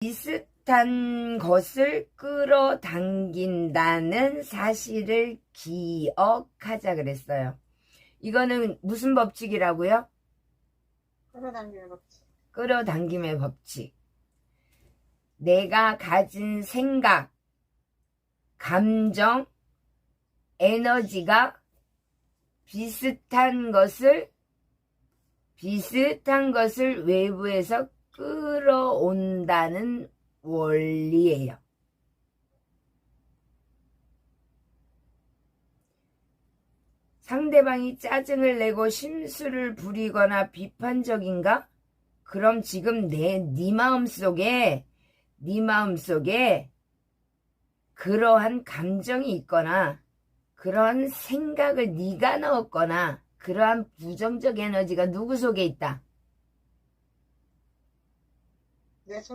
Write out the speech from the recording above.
비슷한 것을 끌어당긴다는 사실을 기억하자 그랬어요. 이거는 무슨 법칙이라고요? 끌어당기는 법칙. 끌어당김의 법칙. 내가 가진 생각, 감정, 에너지가 비슷한 것을 비슷한 것을 외부에서 끌어온다는 원리예요. 상대방이 짜증을 내고 심술을 부리거나 비판적인가? 그럼 지금 내 네 마음 속에 네 마음 속에 그러한 감정이 있거나 그런 생각을 네가 넣었거나 그러한 부정적 에너지가 누구 속에 있다? দেড়শো